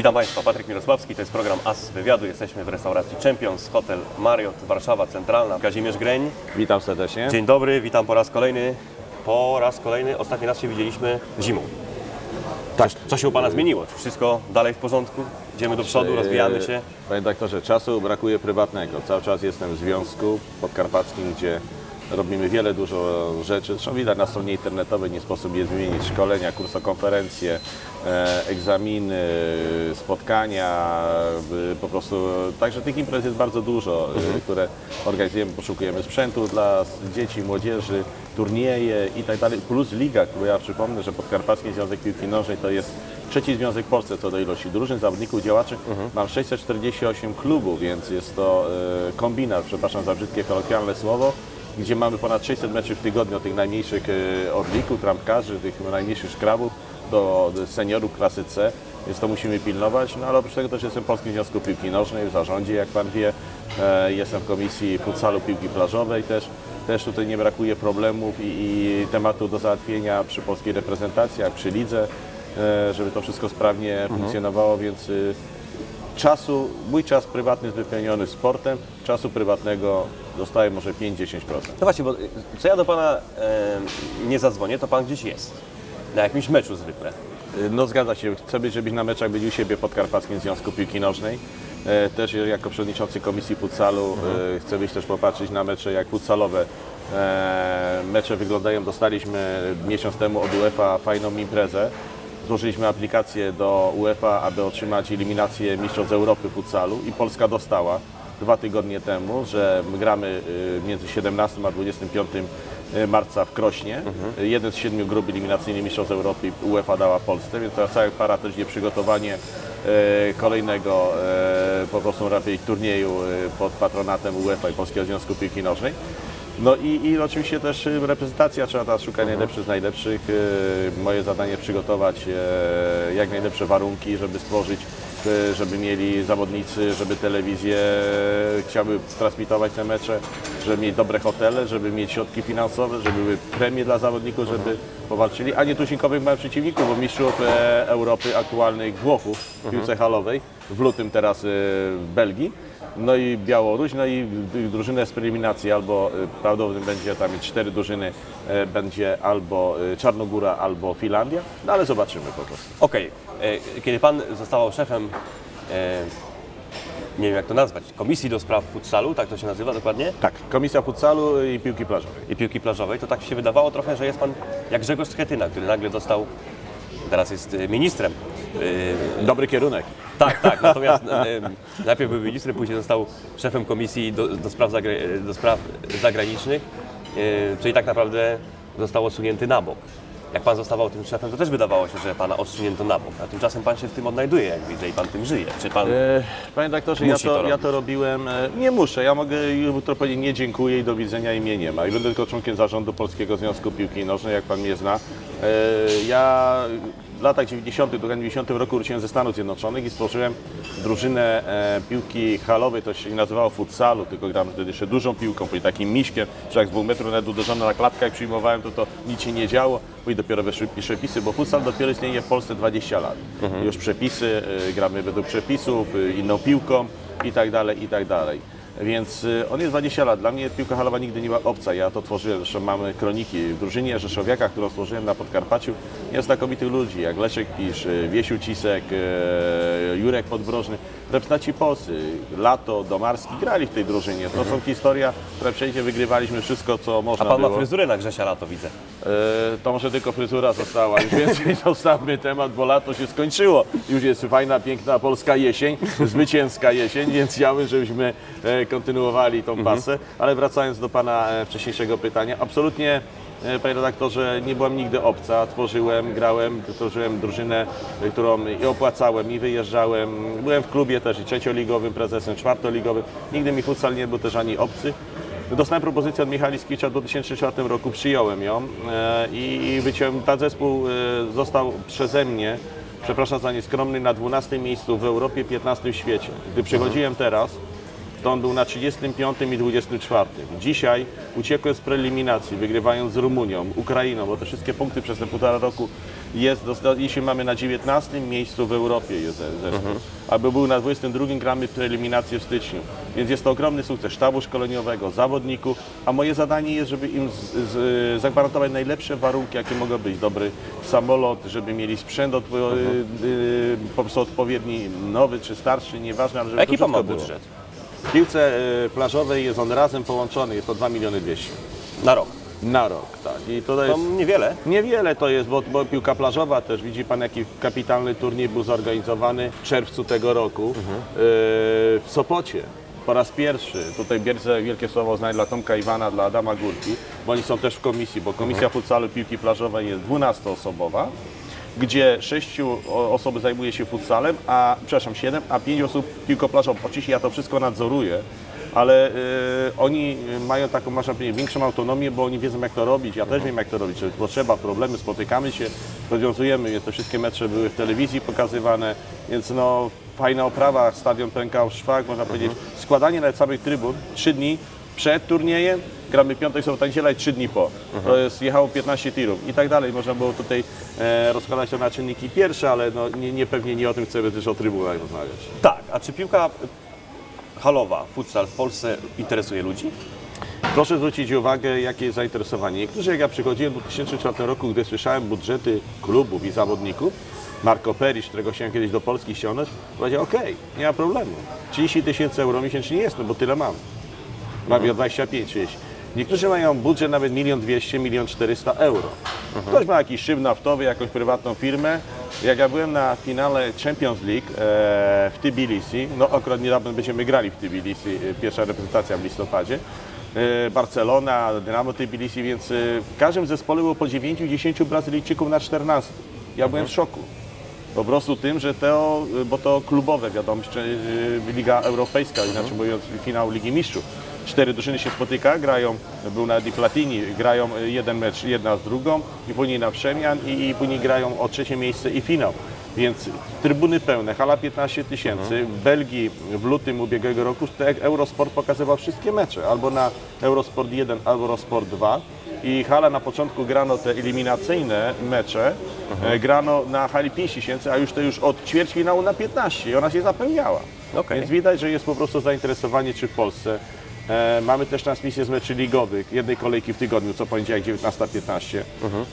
Witam Państwa, Patryk Mirosławski, to jest program As Wywiadu. Jesteśmy w restauracji Champions, hotel Marriott, Warszawa Centralna. Kazimierz Greń, Witam serdecznie. dzień dobry, witam po raz kolejny. Po raz kolejny, ostatni raz się widzieliśmy zimą. Tak. Co się u Pana zmieniło? Czy wszystko dalej w porządku? Idziemy do przodu, rozwijamy się? Panie doktorze, czasu brakuje prywatnego. Cały czas jestem w związku podkarpackim, gdzie robimy wiele dużo rzeczy. Zresztą widać na stronie internetowej, nie sposób je wymienić. Szkolenia, kursokonferencje, e, egzaminy, spotkania, e, po prostu. Także tych imprez jest bardzo dużo, e, które organizujemy, poszukujemy sprzętu dla dzieci, młodzieży, turnieje i tak dalej. Plus liga, bo ja przypomnę, że Podkarpacki Związek Piłki Nożnej to jest trzeci związek w Polsce co do ilości drużyn, zawodników, działaczy. Mam 648 klubów, więc jest to e, kombinat, przepraszam za brzydkie kolokwialne słowo, gdzie mamy ponad 600 meczów w tygodniu od tych najmniejszych e, orlików, trampkarzy, tych najmniejszych szkrabów do, seniorów klasy C, więc to musimy pilnować. No ale oprócz tego też jestem w Polskim Związku Piłki Nożnej w zarządzie, jak Pan wie. E, Jestem w komisji futsalu piłki plażowej też. Też tutaj nie brakuje problemów i, i tematów do załatwienia przy polskiej reprezentacji, jak przy lidze, e, żeby to wszystko sprawnie funkcjonowało, więc y, czasu, mój czas prywatny jest wypełniony sportem, czasu prywatnego dostaję może 5-10%. No właśnie, bo co ja do Pana e, nie zadzwonię, to Pan gdzieś jest. Na jakimś meczu zwykle. Y, No zgadza się, chcę być, żebyś na meczach byli u siebie w Podkarpackim Związku Piłki Nożnej. E, Też jako przewodniczący Komisji Futsalu e, chcę być też popatrzeć na mecze jak futsalowe. E, Mecze wyglądają, dostaliśmy miesiąc temu od UEFA fajną imprezę. Złożyliśmy aplikację do UEFA, aby otrzymać eliminację Mistrzostw Europy futsalu i Polska dostała dwa tygodnie temu, że my gramy y, między 17 a 25 marca w Krośnie. Jeden z siedmiu grup eliminacyjnych Mistrzostw Europy UEFA dała Polsce, więc teraz cały paratycznie przygotowanie e, kolejnego e, po prostu raczej turnieju e, pod patronatem UEFA i Polskiego Związku Piłki Nożnej. No i, i oczywiście też reprezentacja, trzeba teraz szukać najlepszych z najlepszych. Moje zadanie przygotować e, jak najlepsze warunki, żeby stworzyć, żeby mieli zawodnicy, żeby telewizje chciały transmitować te mecze, żeby mieć dobre hotele, żeby mieć środki finansowe, żeby były premie dla zawodników, żeby powalczyli, a nie tuzinkowych małych przeciwników, bo mistrzów e, Europy aktualnych Włochów w piłce halowej, w lutym teraz e, w Belgii. No i Białoruś, no i drużynę z eliminacji albo y, prawdopodobnie będzie tam mieć cztery drużyny, e, będzie albo y, Czarnogóra, albo Finlandia, no ale zobaczymy po prostu. Okej, e, kiedy Pan zostawał szefem, nie wiem jak to nazwać, Komisji do Spraw Futsalu, tak to się nazywa dokładnie? Tak, Komisja Futsalu i Piłki Plażowej. i piłki plażowej, to tak się wydawało trochę, że jest pan jak Grzegorz Schetyna, który nagle został, teraz jest ministrem. E, Dobry kierunek. tak, tak, natomiast e, najpierw był ministrem, później został szefem komisji do, do, spraw, zagra- do spraw zagranicznych, czyli tak naprawdę został odsunięty na bok. Jak pan zostawał tym szefem, to też wydawało się, że pana odsunięto na bok, a tymczasem pan się w tym odnajduje, jak widzę, i pan tym żyje. Czy pan... E, Panie doktorze, ja to, to ja to robiłem, e, nie muszę, ja mogę jutro powiedzieć nie dziękuję i do widzenia i mnie nie ma. I będę tylko członkiem zarządu Polskiego Związku Piłki Nożnej, jak Pan mnie zna. E, Ja w latach 90., w 90 roku wróciłem ze Stanów Zjednoczonych i stworzyłem drużynę e, piłki halowej, to się nie nazywało futsalu, tylko grałem wtedy jeszcze dużą piłką, później takim miśkiem, że jak z dwóch metrów nawet uderzona na klatkę, jak przyjmowałem, to to nic się nie działo, później dopiero weszły przepisy, bo futsal dopiero istnieje w Polsce 20 lat. Już przepisy, y, gramy według przepisów, y, inną piłką i tak dalej, i tak dalej. Więc y, on jest 20 lat. Dla mnie piłka halowa nigdy nie była obca. Ja to tworzyłem, zresztą mamy kroniki w drużynie Rzeszowiaka, którą stworzyłem na Podkarpaciu. Jest znakomitych ludzi, jak Leszek Pisz, y, Wiesiu Cisek, y, Jurek Podbrożny, reprezentanci Polscy, Lato, Domarski grali w tej drużynie. To są historia, które przejdzie, wygrywaliśmy wszystko, co A można pan ma było. fryzurę na Grzesia Lato, widzę. E, To może tylko fryzura została. Już więcej zostawmy temat, bo lato się skończyło. Już jest fajna, piękna polska jesień, zwycięska jesień, więc chciałbym, żebyśmy e, kontynuowali tą pasę. Ale wracając do Pana e, wcześniejszego pytania, absolutnie Panie redaktorze, nie byłam nigdy obca. Tworzyłem, grałem, tworzyłem drużynę, e, którą i opłacałem, i wyjeżdżałem. Byłem w klubie też i trzecioligowym prezesem, czwartoligowym. Nigdy mi futsal nie był też ani obcy. Dostałem propozycję od Skicza w 2004 roku, przyjąłem ją e, i wyciąłem, ten zespół e, został przeze mnie, przepraszam za nieskromny, na 12 miejscu w Europie, 15 w świecie. Gdy przychodziłem teraz, to on był na 35 i 24. Dzisiaj uciekłem z preeliminacji, wygrywając z Rumunią, Ukrainą, bo te wszystkie punkty przez te półtora roku jest, jeśli mamy na 19 miejscu w Europie jest zespół, aby był na 22 gramy eliminację w styczniu. Więc jest to ogromny sukces sztabu szkoleniowego, zawodników, a moje zadanie jest, żeby im z, z, zagwarantować najlepsze warunki, jakie mogą być. Dobry samolot, żeby mieli sprzęt odpo- y, y, po prostu odpowiedni, nowy czy starszy, nieważne, ale żeby Jaki to wszystko było. W piłce y, plażowej jest on razem połączony, jest to 2 miliony 200 Na rok. na rok. Tak. I to To jest niewiele. Niewiele to jest, bo, bo piłka plażowa też, widzi Pan jaki kapitalny turniej był zorganizowany w czerwcu tego roku yy, w Sopocie. Po raz pierwszy, tutaj wielce, wielkie słowo znaję dla Tomka Iwana, dla Adama Górki, bo oni są też w komisji, bo komisja futsalu piłki plażowej jest 12-osobowa, gdzie sześciu osób zajmuje się futsalem, a przepraszam, siedem, a pięć osób piłką plażową. Oczywiście ja to wszystko nadzoruję, ale y, oni mają taką, powiedzieć, większą autonomię, bo oni wiedzą jak to robić, ja też wiem jak to robić, potrzeba, problemy, spotykamy się, rozwiązujemy, te wszystkie mecze były w telewizji pokazywane, więc no fajna oprawa, stadion pękał w szwach, można powiedzieć, składanie nawet samych trybun, trzy dni przed turniejem, gramy piątek, sobota, niedziela i trzy dni po. To jest, jechało 15 tirów i tak dalej. Można było tutaj e, rozkładać to na czynniki pierwsze, ale no, nie, nie, pewnie nie o tym chcemy też o trybunach rozmawiać. Tak, a czy piłka halowa, futsal w Polsce interesuje ludzi? Proszę zwrócić uwagę, jakie jest zainteresowanie. Niektórzy, jak ja przychodziłem w 2004 roku, gdy słyszałem budżety klubów i zawodników, Marco Perisz, którego chciałem kiedyś do Polski ściągnąć, powiedział, okej, nie ma problemu. 30 tysięcy euro miesięcznie jest, no bo tyle mam. Mam o 25, 30. Niektórzy mają budżet nawet 1 200 1 400 euro. Ktoś ma jakiś szyb naftowy, jakąś prywatną firmę. Jak ja byłem na finale Champions League e, w Tbilisi, no akurat niedawno będziemy grali w Tbilisi, e, pierwsza reprezentacja w listopadzie, e, Barcelona, Dynamo Tbilisi, więc e, w każdym zespole było po 9-10 Brazylijczyków na 14. Ja byłem w szoku. Po prostu tym, że to, bo to klubowe, wiadomo, Liga Europejska, inaczej mówiąc finał Ligi Mistrzów. Cztery drużyny się spotyka, grają, był na Di Platini, grają jeden mecz jedna z drugą i później na przemian i, i później grają o trzecie miejsce i finał. Więc trybuny pełne, hala 15 tysięcy. W Belgii w lutym ubiegłego roku Eurosport pokazywał wszystkie mecze, albo na Eurosport 1, albo Eurosport 2 i hala na początku grano te eliminacyjne mecze, e, grano na hali 5 tysięcy, a już to już od ćwierćfinału na 15 i ona się zapełniała. Okej. Więc widać, że jest po prostu zainteresowanie czy w Polsce. E, mamy też transmisję z meczy ligowych, jednej kolejki w tygodniu, co poniedziałek 19.15.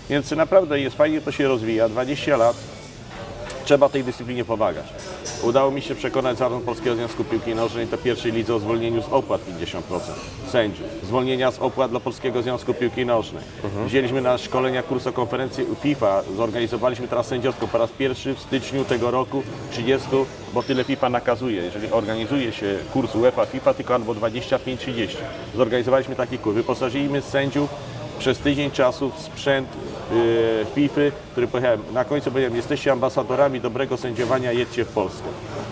Więc naprawdę jest fajnie, to się rozwija. 20 lat, trzeba tej dyscyplinie pomagać. Udało mi się przekonać zarząd Polskiego Związku Piłki Nożnej do pierwszej lidze o zwolnieniu z opłat 50% sędziów, zwolnienia z opłat dla Polskiego Związku Piłki Nożnej. Wzięliśmy na szkolenia kurs o konferencję FIFA, zorganizowaliśmy teraz sędziowską po raz pierwszy w styczniu tego roku 30, bo tyle FIFA nakazuje. Jeżeli organizuje się kurs UEFA FIFA, tylko albo 25-30. Zorganizowaliśmy taki kurs, wyposażyliśmy sędziów przez tydzień czasu w sprzęt FIFA, który powiedziałem, na końcu powiedziałem, jesteście ambasadorami dobrego sędziowania, jedźcie w Polskę.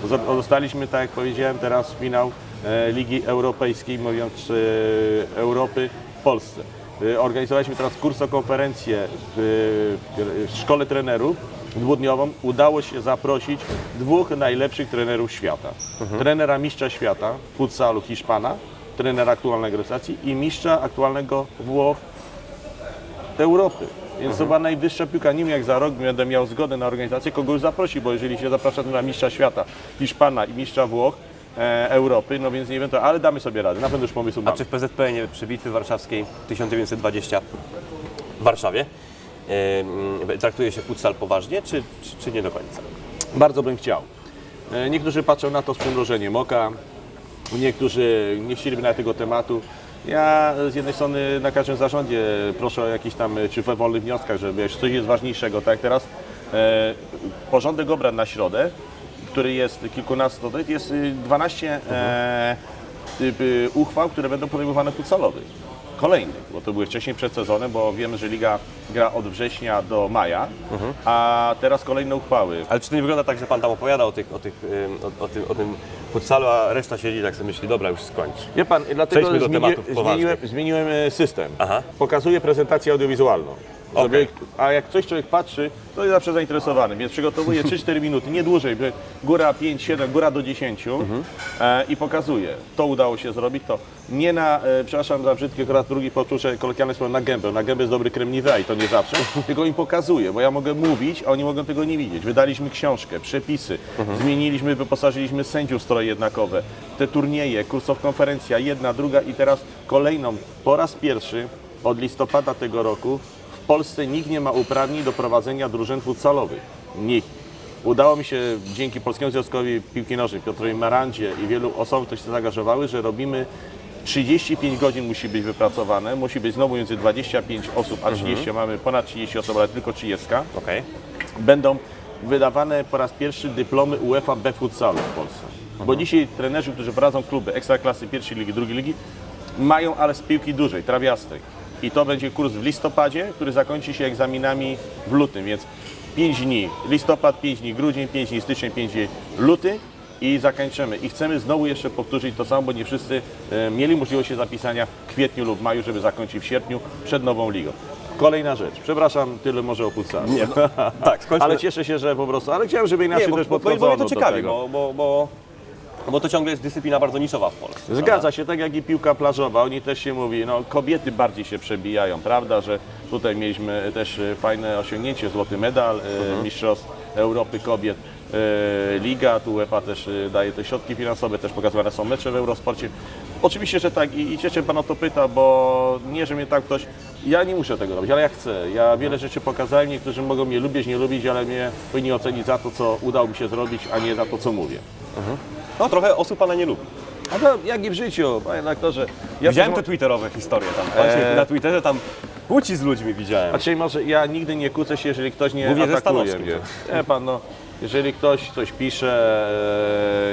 Zo- Dostaliśmy, tak jak powiedziałem, teraz finał e, Ligi Europejskiej, mówiąc e, Europy w Polsce. E, Organizowaliśmy teraz kursokonferencję w, w szkole trenerów dwudniową. Udało się zaprosić dwóch najlepszych trenerów świata. Trenera mistrza świata w futsalu Hiszpana, trenera aktualnego reprezentacji i mistrza aktualnego Włoch Europy. Więc była najwyższa piłka. Nie wiem jak za rok będę miał zgodę na organizację, kogoś zaprosi, bo jeżeli się zaprasza na mistrza świata, Hiszpana i mistrza Włoch, e, Europy, no więc nie wiem to, ale damy sobie radę. Na pewno już pomysł A mamy. czy w PZPN przy bitwy warszawskiej 1920 w Warszawie traktuje się futsal poważnie, czy, czy, czy nie do końca? Bardzo bym chciał. E, Niektórzy patrzą na to z przymrużeniem oka, niektórzy nie chcieliby na tego tematu. Ja z jednej strony na każdym zarządzie proszę o jakiś tam, e, czy we wolnych wnioskach, że wiesz, coś jest ważniejszego, tak teraz e, porządek obrad na środę, który jest kilkunastu, jest y, 12 e, typ, y, uchwał, które będą podejmowane futsalowych. Kolejnych, bo to były wcześniej przed sezonem, bo wiemy, że liga gra od września do maja, a teraz kolejne uchwały. Ale czy to nie wygląda tak, że Pan tam opowiada o, tych, o, tych, o, o, tym, o tym futsalu, a reszta siedzi i tak sobie myśli, dobra, już skończ. Wie pan, dlatego Przejdźmy do zmieni, tematów zmieniłem, zmieniłem e, system. Aha. Pokazuję prezentację audiowizualną. Żeby, a jak coś człowiek patrzy, to jest zawsze zainteresowany, więc przygotowuje 3-4 minuty, nie dłużej, by góra 5-7, góra do 10 e, i pokazuje. To udało się zrobić, to nie na, e, przepraszam za brzydkie, akurat drugi powtórzę kolokwialne słowo, na gębę. Na gębę jest dobry krem Nivea i to nie zawsze, tylko im pokazuje, bo ja mogę mówić, a oni mogą tego nie widzieć. Wydaliśmy książkę, przepisy, zmieniliśmy, wyposażyliśmy sędziów stroje jednakowe, te turnieje, kursow konferencja, jedna, druga i teraz kolejną, po raz pierwszy od listopada tego roku w Polsce nikt nie ma uprawnień do prowadzenia drużyn futsalowych. Nikt. Udało mi się dzięki Polskiemu Związkowi Piłki Nożnej, Piotrowi Marandzie i wielu osobom, które się zaangażowały, że robimy 35 godzin musi być wypracowane, musi być znowu między 25 osób, a 30, mamy ponad 30 osób, ale tylko 30 Okej. będą wydawane po raz pierwszy dyplomy UEFA B futsalu w Polsce. Bo dzisiaj trenerzy, którzy prowadzą kluby ekstraklasy pierwszej ligi, drugiej ligi, mają ale z piłki dużej, trawiastej. I to będzie kurs w listopadzie, który zakończy się egzaminami w lutym, więc 5 dni listopad, 5 dni grudzień, 5 dni styczeń, 5 dni luty i zakończymy. I chcemy znowu jeszcze powtórzyć to samo, bo nie wszyscy e, mieli możliwość się zapisania w kwietniu lub maju, żeby zakończyć w sierpniu przed nową ligą. Kolejna rzecz. Przepraszam, tyle może o futsalu. Nie, tak, skończmy. Ale cieszę się, że po prostu, ale chciałem, żeby inaczej nie, bo, też bo, bo, podchodzono bo mnie to do tego. bo, bo, bo, bo to ciągle jest dyscyplina bardzo niszowa w Polsce. Zgadza się, tak jak i piłka plażowa, oni też się mówi, no kobiety bardziej się przebijają, prawda, że tutaj mieliśmy też e, fajne osiągnięcie, złoty medal e, Mistrzostw Europy Kobiet, e, Liga, tu UEFA też daje te środki finansowe, też pokazywane są mecze w Eurosporcie. Oczywiście, że tak i, i cieszę Pan o to pyta, bo nie, że mnie tak ktoś, ja nie muszę tego robić, ale ja chcę. Ja wiele rzeczy pokazałem, niektórzy mogą mnie lubić, nie lubić, ale mnie powinni ocenić za to, co udało mi się zrobić, a nie za to, co mówię. No trochę osób pana nie lubi. A to jak i w życiu, panie doktorze. Ja Widziałem te twitterowe historie tam. Pan się Eee. na Twitterze tam kłóci z ludźmi widziałem. A czyli może ja nigdy nie kłócę się, jeżeli ktoś nie ze atakuje mnie. Nie pan, no, jeżeli ktoś coś pisze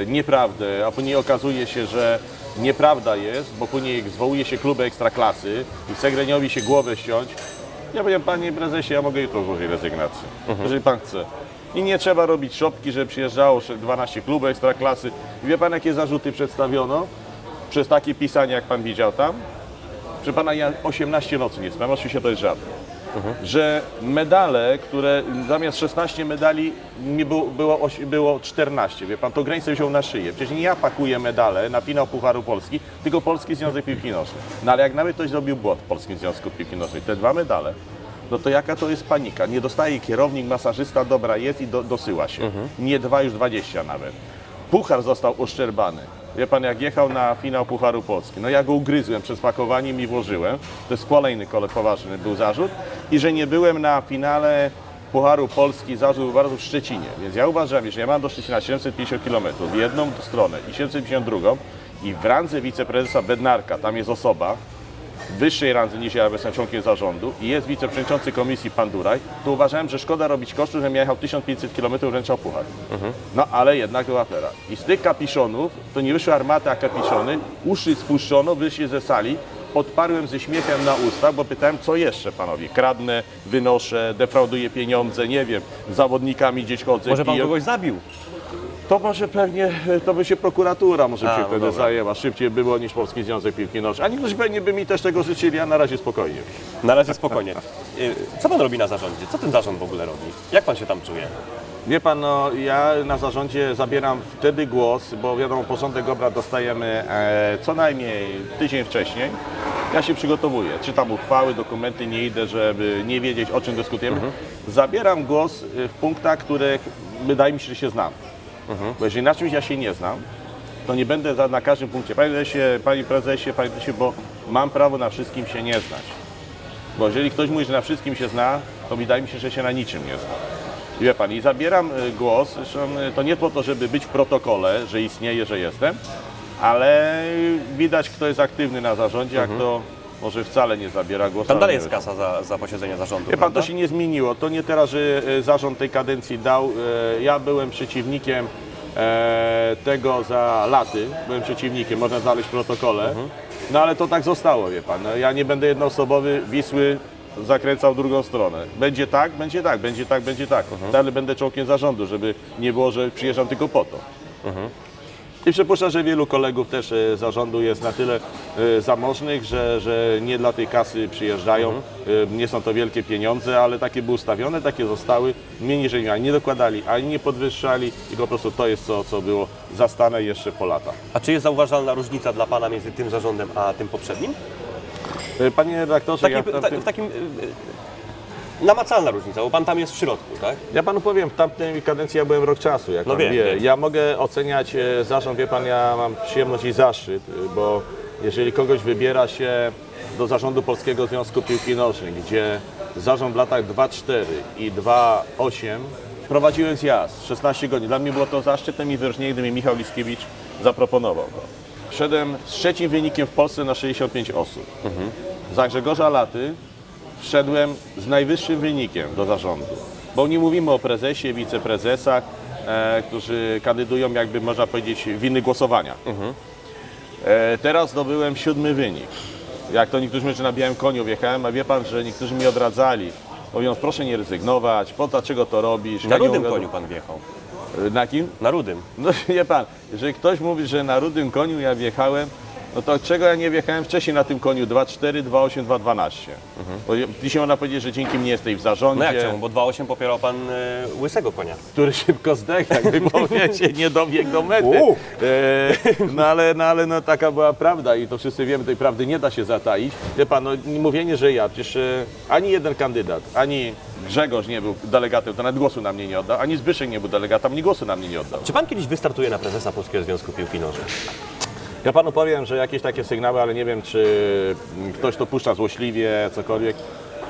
e, nieprawdę, a później okazuje się, że nieprawda jest, bo później zwołuje się kluby ekstraklasy i chce Greniowi się głowę ściąć, ja powiem, panie prezesie, ja mogę jutro złożyć rezygnację, jeżeli pan chce. I nie trzeba robić szopki, że przyjeżdżało 12 klubów ekstraklasy. Wie pan, jakie zarzuty przedstawiono przez takie pisanie, jak pan widział tam? Że pana ja 18 nocy nie spałem, oczywiście to jest żart. Że medale, które zamiast 16 medali nie było, było, było 14, wie pan, to granicę wziął na szyję. Przecież nie ja pakuję medale na finał Pucharu Polski, tylko Polski Związek Piłki Nożnej. No ale jak nawet ktoś zrobił błąd w Polskim Związku Piłki Nożnej, te dwa medale, no to jaka to jest panika? Nie dostaje kierownik, masażysta, dobra jest i do, dosyła się. Nie dwa, już 20 nawet. Puchar został oszczerbany. Wie pan, jak jechał na finał Pucharu Polski, no ja go ugryzłem przed pakowaniem i włożyłem. To jest kolejny kole poważny był zarzut. I że nie byłem na finale Pucharu Polski, zarzut był bardzo w Szczecinie. Więc ja uważam, że ja mam do Szczecina 750 km w jedną stronę i 750 drugą i w randze wiceprezesa Bednarka, tam jest osoba, wyższej randze niż ja, bo jestem członkiem zarządu i jest wiceprzewodniczący komisji pan Duraj, to uważałem, że szkoda robić kosztu, że jechał 1500 km wręczał puchar. No ale jednak była afera. I z tych kapiszonów, to nie wyszły armaty, a kapiszony, uszy spuszczono, wyszli ze sali, odparłem ze śmiechem na ustach, bo pytałem, co jeszcze panowie? Kradnę, wynoszę, defrauduję pieniądze, nie wiem, z zawodnikami gdzieś chodzę, Może pan piję. kogoś zabił? To może pewnie, to by się prokuratura może A, się no wtedy dobra. zajęła. Szybciej było niż Polski Związek Piłki Nożnej. A niektórzy pewnie by mi też tego życzyli, a na razie spokojnie. Na razie spokojnie. Y, Co pan robi na zarządzie? Co ten zarząd w ogóle robi? Jak pan się tam czuje? Wie pan, no, ja na zarządzie zabieram wtedy głos, bo wiadomo, porządek obrad dostajemy e, co najmniej tydzień wcześniej. Ja się przygotowuję, czytam uchwały, dokumenty, nie idę, żeby nie wiedzieć o czym dyskutujemy. Zabieram głos e, w punktach, których wydaje mi się, że się znam. Bo jeżeli na czymś ja się nie znam, to nie będę za, na każdym punkcie. Panie prezesie, panie prezesie, panie prezesie, bo mam prawo na wszystkim się nie znać. Bo jeżeli ktoś mówi, że na wszystkim się zna, to wydaje mi się, że się na niczym nie zna. I wie pan, i zabieram y, głos, y, to nie po to, żeby być w protokole, że istnieje, że jestem, ale widać, kto jest aktywny na zarządzie, a kto może wcale nie zabiera głosu. Tam ale dalej jest kasa za, za posiedzenie zarządu, Wie pan, prawda? to się nie zmieniło. To nie teraz, że e, zarząd tej kadencji dał. E, Ja byłem przeciwnikiem e, tego za laty. Byłem przeciwnikiem, można znaleźć w protokole. No ale to tak zostało, wie pan. No, Ja nie będę jednoosobowy Wisły zakręcał w drugą stronę. Będzie tak, będzie tak, będzie tak, będzie tak. Ale będę członkiem zarządu, żeby nie było, że przyjeżdżam tylko po to. I przypuszczam, że wielu kolegów też e, zarządu jest na tyle e, zamożnych, że, że nie dla tej kasy przyjeżdżają. E, Nie są to wielkie pieniądze, ale takie były ustawione, takie zostały. Mniej niż ani nie dokładali, ani nie podwyższali i po prostu to jest to, co było zastane jeszcze po latach. A czy jest zauważalna różnica dla Pana między tym zarządem a tym poprzednim? Panie redaktorze, Taki, ja, w, w ta, tamtym, w takim... Namacalna różnica, bo Pan tam jest w środku, tak? ja panu powiem, w tamtej kadencji ja byłem rok czasu, jak No pan wiem, wie. wiem. Ja mogę oceniać e, zarząd, wie pan, ja mam przyjemność i zaszczyt, e, bo jeżeli kogoś wybiera się do zarządu Polskiego Związku Piłki Nożnej, gdzie zarząd w latach 2-4 i 2-8 prowadziłem zjazd 16 godzin. Dla mnie było to zaszczytem i wyróżnieniem, gdy mi Michał Liskiewicz zaproponował go. Wszedłem z trzecim wynikiem w Polsce na 65 osób. Za Grzegorza Laty wszedłem z najwyższym wynikiem do zarządu. Bo nie mówimy o prezesie, wiceprezesach, e, którzy kandydują, jakby można powiedzieć, w innych głosowaniach. E, teraz zdobyłem siódmy wynik. Jak to niektórzy mówią, że na białym koniu wjechałem, a wie pan, że niektórzy mi odradzali. Mówiąc, proszę nie rezygnować, po dlaczego to robisz? Na Ja nie rudym mogę- koniu Pan wjechał. E, Na kim? Na rudym. No wie pan, jeżeli ktoś mówi, że na rudym koniu ja wjechałem, no to czego ja nie wjechałem wcześniej na tym koniu 2,4, 2,8, 2,12. Bo dzisiaj można powiedzieć, że dzięki mnie jesteś w zarządzie, No jak czemu? Bo 2.8 popierał Pan e, łysego konia. który szybko zdechł, jakby powiedzieć, nie dobiegł do mety. U. E, no ale, no ale no, taka była prawda i to wszyscy wiemy, tej prawdy nie da się zataić. Wie pan, no nie mówienie, że ja, przecież e, ani jeden kandydat, ani Grzegorz nie był delegatem, to nawet głosu na mnie nie oddał, ani Zbyszek nie był delegatem, ani głosu na mnie nie oddał. Czy Pan kiedyś wystartuje na prezesa Polskiego Związku Piłki Nożnej? Ja panu powiem, że jakieś takie sygnały, ale nie wiem, czy ktoś to puszcza złośliwie, cokolwiek.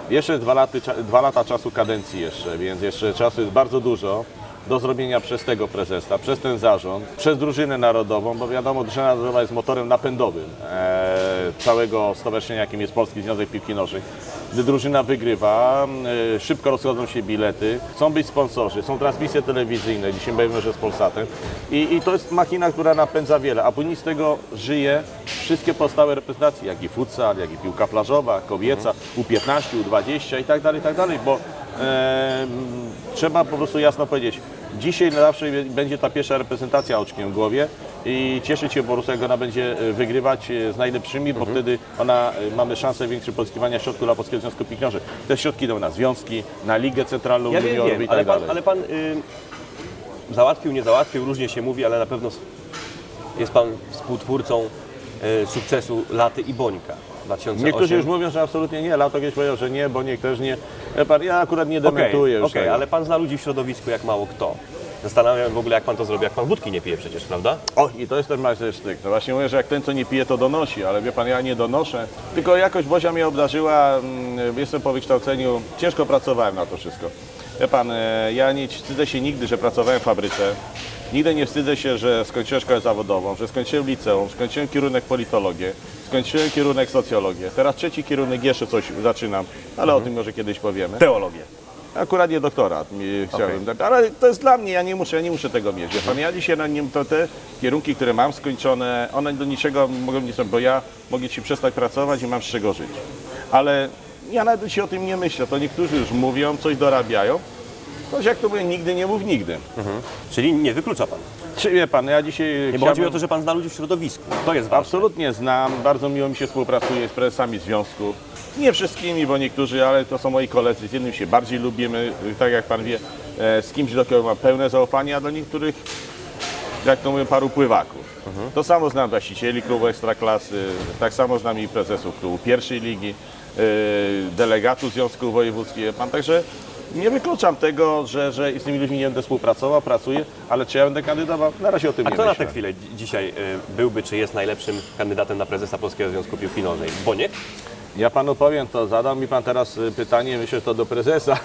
Jeszcze dwa, laty, dwa lata czasu kadencji jeszcze, więc jeszcze czasu jest bardzo dużo do zrobienia przez tego prezesa, przez ten zarząd, przez drużynę narodową, bo wiadomo, drużyna narodowa jest motorem napędowym e, całego stowarzyszenia, jakim jest Polski Związek Piłki Nożnej. Gdy drużyna wygrywa, e, szybko rozchodzą się bilety, chcą być sponsorzy, są transmisje telewizyjne, dzisiaj mówimy, że z Polsatem. I, i to jest machina, która napędza wiele, a później z tego żyje wszystkie pozostałe reprezentacje, jak i futsal, jak i piłka plażowa, kobieca, U15, U20 i tak dalej, i tak dalej, bo e, trzeba po prostu jasno powiedzieć, dzisiaj na zawsze będzie ta pierwsza reprezentacja oczkiem w głowie i cieszyć się po prostu, jak ona będzie e, wygrywać e, z najlepszymi, bo wtedy ona, e, mamy szansę większej pozyskiwania środków dla Polskiego Związku. Te środki idą na związki, na Ligę Centralną Ja Juniorów wiem, i tak ale pan, dalej. ale pan y, załatwił, nie załatwił, różnie się mówi, ale na pewno jest Pan współtwórcą y, sukcesu Laty i Bońka 2008. Niektórzy już mówią, że absolutnie nie, Lato kiedyś powiedział, że nie, bo nie też nie. Pan, Ja akurat nie dementuję już okej, tego. ale Pan zna ludzi w środowisku jak mało kto. Zastanawiam się w ogóle, jak Pan to zrobi, jak Pan wódki nie pije przecież, prawda? O, i to jest ten majstersztyk. No właśnie mówię, że jak ten, co nie pije, to donosi, ale wie pan, ja nie donoszę. Tylko jakoś Bozia mnie obdarzyła, mm, jestem po wykształceniu, ciężko pracowałem na to wszystko. Wie pan, e, ja nie wstydzę się nigdy, że pracowałem w fabryce. Nigdy nie wstydzę się, że skończyłem szkołę zawodową, że skończyłem liceum, skończyłem kierunek politologię, skończyłem kierunek socjologię. Teraz trzeci kierunek jeszcze coś zaczynam, ale o tym może kiedyś powiemy. Teologię. Akurat nie doktorat mi chciałem, dać, ale to jest dla mnie, ja nie muszę, ja nie muszę tego mieć. Pan, ja dzisiaj na nim to te kierunki, które mam skończone, one do niczego mogą nie są, bo ja mogę ci przestać pracować i mam z czego żyć. Ale ja nawet dzisiaj o tym nie myślę, to niektórzy już mówią, coś dorabiają. Choć jak to mówię, nigdy nie mów nigdy. Czyli nie wyklucza Pan. Czy wie pan, ja dzisiaj Nie, bo chciałbym- chodzi mi o to, że Pan zna ludzi w środowisku. To jest ważne. Absolutnie znam, bardzo miło mi się współpracuje z prezesami związków. Nie wszystkimi, bo niektórzy, ale to są moi koledzy. Z jednym się bardziej lubimy, tak jak pan wie, e, z kimś, do kogo mam pełne zaufanie, a do niektórych, jak to mówią, paru pływaków. To samo znam właścicieli klubu Ekstraklasy, tak samo znam i prezesów klubu pierwszej ligi, e, delegatów związków wojewódzkich. Pan także nie wykluczam tego, że, że z tymi ludźmi nie będę współpracował, pracuję, ale czy ja będę kandydował? Na razie o tym A nie kto na myślę. tę chwilę dzi- dzisiaj y, byłby, czy jest najlepszym kandydatem na prezesa Polskiego Związku Piłki Nożnej? Boniek? Ja panu powiem to, zadał mi pan teraz y, pytanie, myślę, że to do prezesa.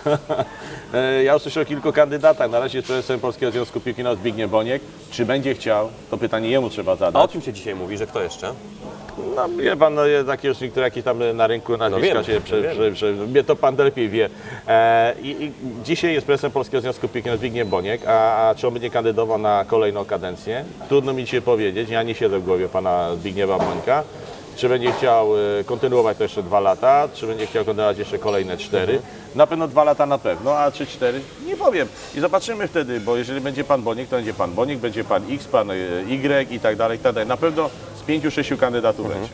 E, ja usłyszę o kilku kandydatach. Na razie jest prezesem Polskiego Związku Piłki Nożnej Zbigniew Boniek. Czy będzie chciał, to pytanie jemu trzeba A o zadać. czym się dzisiaj mówi, że kto jeszcze? No wie pan, no jest takie już niektóre jakieś tam na rynku nazwiska wiem, się, prze, prze, prze, mnie to pan lepiej wie. E, i, i dzisiaj jest prezesem Polskiego Związku Piłki Nożnej Zbigniew Boniek, a, a czy on będzie kandydował na kolejną kadencję? Trudno mi dzisiaj powiedzieć, ja nie siedzę w głowie pana Zbigniewa Bońka. Czy będzie chciał e, kontynuować to jeszcze dwa lata, czy będzie chciał kontynuować jeszcze kolejne cztery. Na pewno dwa lata na pewno, a czy cztery? Nie powiem. I zobaczymy wtedy, bo jeżeli będzie pan Bonik, to będzie pan Bonik, będzie pan X, pan e, Y i tak dalej, i tak dalej. Na pewno z pięciu, sześciu kandydatów będzie.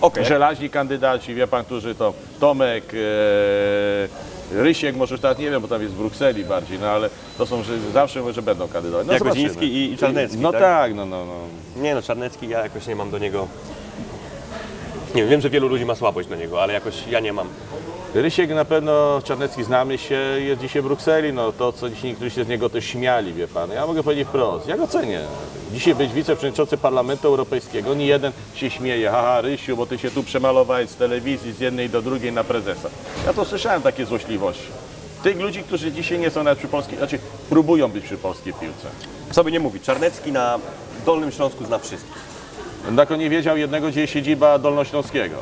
Okej. Żelaźni kandydaci, wie pan, którzy to Tomek, e, Rysiek, może już teraz nie wiem, bo tam jest w Brukseli bardziej, no ale to są, że zawsze może będą kandydować. No Jak i Czarnecki, No tak? tak, no, no, no. Nie no, Czarnecki, ja jakoś nie mam do niego... Nie wiem, wiem, że wielu ludzi ma słabość do niego, ale jakoś ja nie mam. Rysiek na pewno, Czarnecki znamy się, jest dzisiaj w Brukseli, no to co dzisiaj niektórzy się z niego też śmiali, wie pan. Ja mogę powiedzieć wprost, ja go cenię. Dzisiaj być wiceprzewodniczący Parlamentu Europejskiego, nie jeden się śmieje, haha Rysiu, bo ty się tu przemalowałeś z telewizji, z jednej do drugiej na prezesa. Ja to słyszałem takie złośliwości. Tych ludzi, którzy dzisiaj nie są nawet przy polskiej, znaczy próbują być przy polskiej piłce. Co by nie mówić, Czarnecki na Dolnym Śląsku zna wszystkich. Tylko nie wiedział jednego, gdzie jest siedziba Dolnośląskiego.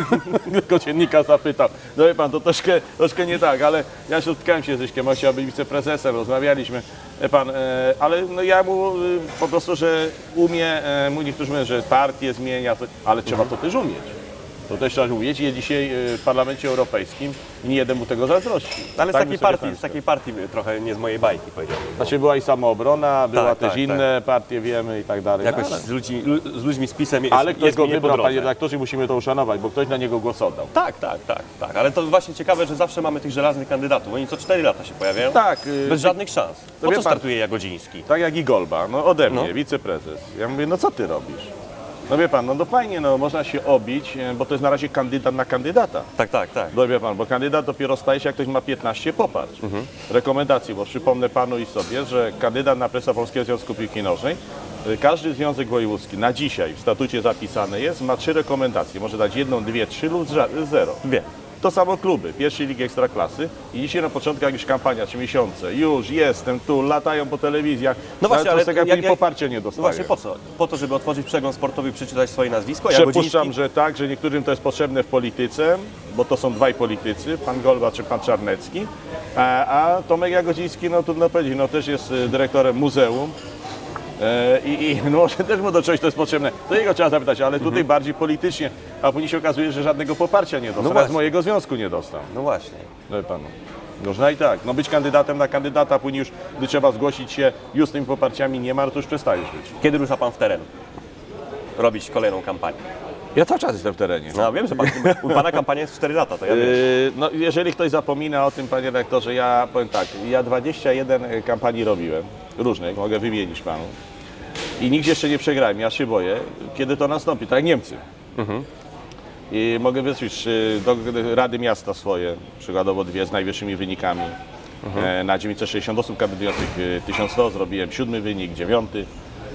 Tylko dziennika zapytał. No wie pan, to troszkę, troszkę nie tak, ale ja się spotkałem się z Ryśkiem, on chciał być wiceprezesem, rozmawialiśmy. Wie pan, e, ale no ja mu e, po prostu, że umie, e, mu niektórzy mówią, że partię zmienia, to, ale trzeba to też umieć. To też trzeba umieć. Jest dzisiaj e, w Parlamencie Europejskim i nie jeden mu tego zazdrości. Ale z Tak takiej, bym sobie partii, z takiej partii trochę nie z mojej bajki powiedziałbym. Znaczy była i samoobrona, była Tak, też tak, inne partie, wiemy i tak dalej. Jakoś No, ale- z, ludźmi, lu- z ludźmi z pisem jest, ale ktoś jest go wybrał, panie redaktorze, i musimy to uszanować, bo ktoś na niego głos oddał. Tak, tak, tak, tak. Ale to właśnie ciekawe, że zawsze mamy tych żelaznych kandydatów. Oni co 4 lata się pojawiają. Tak, y, Bez żadnych szans. Po co pan- startuje Jagodziński? Tak jak i Golba, no ode mnie, No. wiceprezes. Ja mówię, no co ty robisz? No wie pan, no to fajnie, no można się obić, e, bo to jest na razie kandydat na kandydata. Tak, tak, tak. No wie pan, bo kandydat dopiero staje się, jak ktoś ma 15 poparć. Rekomendacji, bo przypomnę panu i sobie, że kandydat na prezesa Polskiego Związku Piłki Nożnej, e, każdy związek wojewódzki na dzisiaj w statucie zapisane jest, ma trzy rekomendacje. Może dać jedną, dwie, trzy lub zero. Wiem. To samo kluby, pierwszej ligi ekstraklasy i dzisiaj na początku jak już kampania, trzy miesiące, już jestem tu, latają po telewizjach, No właśnie, ale jak, jak- jak- poparcie nie No dostaje. właśnie po co? Po to, żeby otworzyć przegląd sportowy i przeczytać swoje nazwisko? Przypuszczam, że tak, że niektórym to jest potrzebne w polityce, bo to są dwaj politycy, pan Golba czy pan Czarnecki, a, a Tomek Jagodziński, no trudno powiedzieć, no też jest y, dyrektorem muzeum i, i no może też mu do czegoś to jest potrzebne. To jego trzeba zapytać, ale tutaj bardziej politycznie, a później się okazuje, że żadnego poparcia nie dostał, No no z mojego związku nie dostał. No właśnie. No wie panu. Można i tak. No być kandydatem na kandydata, później już, gdy trzeba zgłosić się, już z tymi poparciami nie ma, no to już przestajesz być. Kiedy rusza Pan w teren? Robić kolejną kampanię. Ja cały czas jestem w terenie. No wiem, że pan, u Pana kampania jest 4 lata, to ja wiem. Yy, No, jeżeli ktoś zapomina o tym, panie rektorze, ja powiem tak, ja 21 kampanii robiłem, różnych, mogę wymienić panu. I nigdzie jeszcze nie przegrałem, ja się boję, kiedy to nastąpi, tak jak Niemcy. I mogę wysłać y, do Rady Miasta swoje, przykładowo dwie z najwyższymi wynikami. E, Na 960 osób kandydujących y, 1100 zrobiłem siódmy wynik, dziewiąty.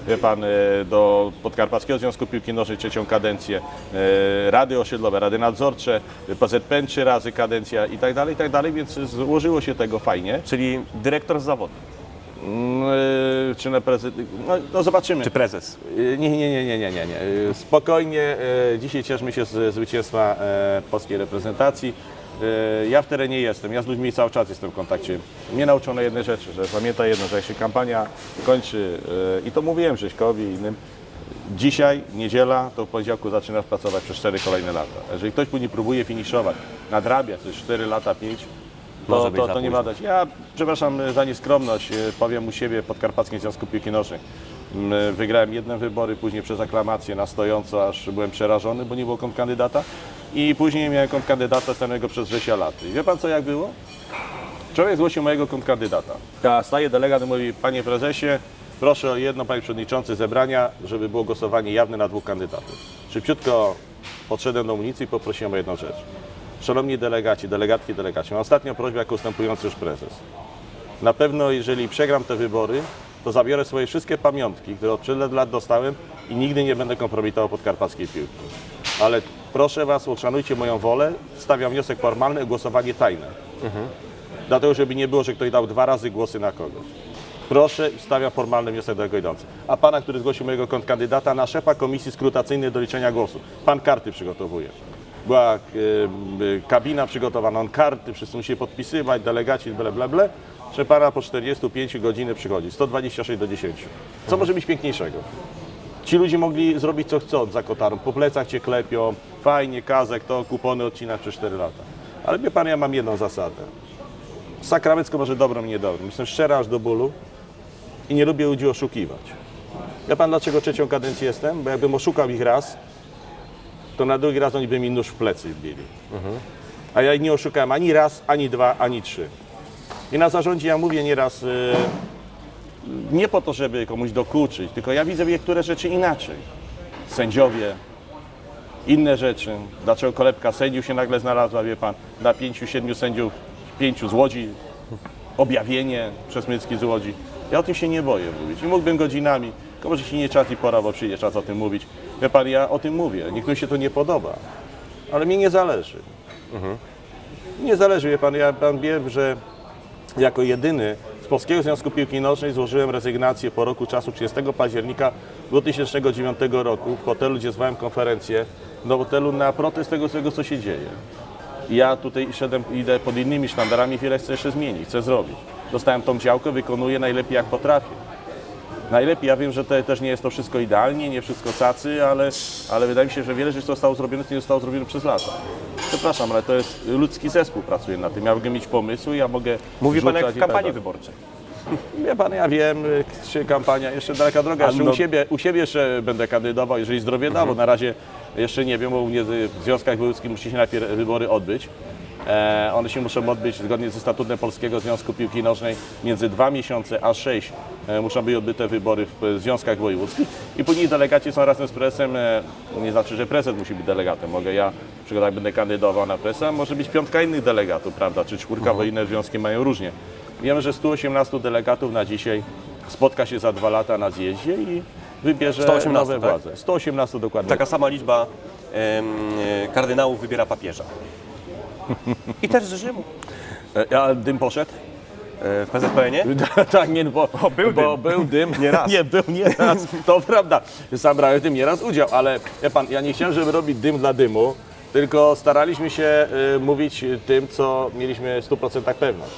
Wie pan, e, do Podkarpackiego Związku Piłki Nożnej trzecią kadencję, e, Rady Osiedlowe, Rady Nadzorcze, PZPN trzy razy kadencja i tak dalej, i tak dalej, więc złożyło się tego fajnie. Czyli dyrektor z zawodu. Mm, e, Czy na prezydent, no, no zobaczymy. Czy prezes? Nie, nie, nie, nie, nie, nie, nie. Spokojnie, dzisiaj cieszmy się z zwycięstwa polskiej reprezentacji. Y, Ja w terenie jestem, ja z ludźmi cały czas jestem w kontakcie. Mnie nauczono jednej rzeczy, że pamiętaj jedno, że jak się kampania kończy, y, i to mówiłem Rześkowi i innym, dzisiaj, niedziela, to w poniedziałku zaczynasz pracować przez 4 kolejne lata. Jeżeli ktoś później próbuje finiszować, nadrabia coś 4 lata, 5, Może to, to, to nie ma dać. Ja, przepraszam e, za nieskromność, e, powiem u siebie Podkarpackim Związku Piłki Nożnej. M, e, Wygrałem jedne wybory, później przez aklamację na stojąco, aż byłem przerażony, bo nie było kontrkandydata. I później miałem kontrkandydata stanego przez Grzesia Laty. Wie pan co, jak było? Człowiek zgłosił mojego kontrkandydata. Ja staje delegat i mówi, panie prezesie, proszę o jedno, panie przewodniczący, zebrania, żeby było głosowanie jawne na dwóch kandydatów. Szybciutko podszedłem do amunicji i poprosiłem o jedną rzecz. Szanowni delegaci, delegatki, delegaci, mam ostatnią prośbę jako ustępujący już prezes. Na pewno, jeżeli przegram te wybory, to zabiorę swoje wszystkie pamiątki, które od tylu lat dostałem i nigdy nie będę kompromitował podkarpackiej piłki. Ale proszę Was, uszanujcie moją wolę, stawiam wniosek formalny o głosowanie tajne. Dlatego, żeby nie było, że ktoś dał dwa razy głosy na kogoś. Proszę, stawiam formalny wniosek do tego idący. A pana, który zgłosił mojego kontrkandydata na szefa komisji skrutacyjnej do liczenia głosów. Pan karty przygotowuje. Była e, e, kabina przygotowana, on karty, wszyscy musieli podpisywać, delegaci, ble, ble, ble. Proszę pana, po 45 godziny przychodzi. 126 do 10. Co może być piękniejszego? Ci ludzie mogli zrobić co chcą za kotarą. Po plecach cię klepią, fajnie, kazek, to kupony odcina przez 4 lata. Ale wie pan, ja mam jedną zasadę. Sakramencko może dobrą, niedobrą. Jestem szczery aż do bólu i nie lubię ludzi oszukiwać. Wie pan, dlaczego trzecią kadencję jestem? Bo jakbym oszukał ich raz, to na drugi raz oni by mi nóż w plecy wbili. A ja ich nie oszukałem ani raz, ani dwa, ani trzy. I na zarządzie ja mówię nieraz, y, nie po to, żeby komuś dokuczyć, tylko ja widzę niektóre rzeczy inaczej. Sędziowie, inne rzeczy. Dlaczego kolebka sędziów się nagle znalazła, wie pan, dla pięciu, siedmiu sędziów, pięciu z Łodzi, objawienie Przesmycki z Łodzi. Ja o tym się nie boję mówić i mógłbym godzinami, tylko może się nie czas i pora, bo przyjdzie czas o tym mówić. Wie pan, ja o tym mówię, niektórym się to nie podoba, ale mi nie zależy. Nie zależy, wie pan, ja pan wiem, że jako jedyny Polskiego Związku Piłki Nożnej złożyłem rezygnację po roku czasu 30 października 2009 roku w hotelu, gdzie zwałem konferencję, do hotelu na protest tego, tego co się dzieje. Ja tutaj szedłem, idę pod innymi sztandarami, wiele chcę jeszcze zmienić, chcę zrobić. Dostałem tą działkę, wykonuję najlepiej jak potrafię. Najlepiej, ja wiem, że to też nie jest to wszystko idealnie, nie wszystko cacy, ale, ale wydaje mi się, że wiele rzeczy zostało zrobione, to nie zostało zrobione przez lata. Przepraszam, ale to jest ludzki zespół pracuje na tym. Ja mogę mieć pomysły, ja mogę Mówi pan jak w tak kampanii dalej. wyborczej. Wie pan, ja wiem, czy kampania, jeszcze daleka droga, jeszcze no- u, siebie, u siebie jeszcze będę kandydował, jeżeli zdrowie da, bo na razie jeszcze nie wiem, bo u mnie w związkach wojewódzkich musi się najpierw wybory odbyć. E, one się muszą odbyć zgodnie ze statutem Polskiego Związku Piłki Nożnej między dwa miesiące a sześć e, muszą być odbyte wybory w związkach wojewódzkich i później delegaci są razem z prezesem, e, nie znaczy, że prezes musi być delegatem, mogę ja, przykład jak będę kandydował na prezesa, może być piątka innych delegatów, prawda, czy czwórka, bo inne związki mają różnie. Wiemy, że 118 delegatów na dzisiaj spotka się za dwa lata na zjeździe i wybierze 118, nowe tak? władze. 118 dokładnie. Taka sama liczba kardynałów wybiera papieża. I też z Rzymu. E, A dym poszedł? E, W PZPN-ie? tak, nie, bo, był bo dym. był dym. Nie raz. Nie, był nie raz. To prawda. Sam brałem w tym nieraz udział, ale wie pan, ja nie chciałem, żeby robić dym dla dymu, tylko staraliśmy się y, mówić tym, co mieliśmy w 100% pewność.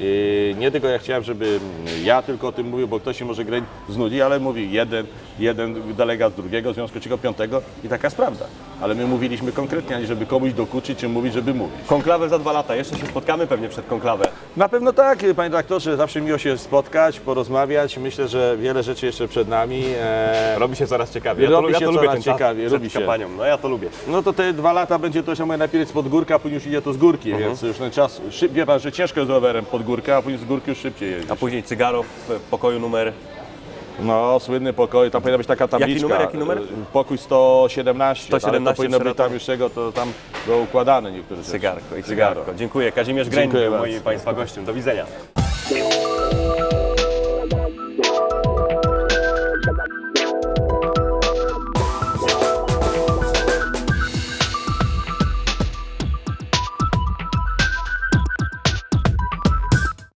I nie tylko ja chciałem, żeby ja tylko o tym mówił, bo ktoś się może grać znudzi, ale mówi jeden, jeden delegat z drugiego, związku trzeciego, piątego i taka jest prawda. Ale my mówiliśmy konkretnie, a nie żeby komuś dokuczyć, czy mówić, żeby mówić. Konklawę za dwa lata. Jeszcze się spotkamy pewnie przed konklawę. Na pewno tak, panie doktorze, zawsze miło się spotkać, porozmawiać. Myślę, że wiele rzeczy jeszcze przed nami. E, Robi się coraz ciekawiej. Robi ja się to lubię coraz ten czas ciekawiej, przed robi się. kampanią. No ja to lubię. No to te dwa lata będzie to się moje najpierw spod górka, a później już idzie to z górki, więc już ten czas, szyb, wie pan, że ciężko jest z rowerem pod górkę, a później z górki już szybciej jedzie. A później cygaro w pokoju numer No, słynny pokój, tam powinna być taka tabliczka. numer, jaki numer? Pokój 117, 117 ale to powinno być tam już czego, to tam było układane niektóre rzeczy. cygarko i cygarko. Dziękuję. Kazimierz Greń Dziękuję był moim Państwa gościem. Do widzenia.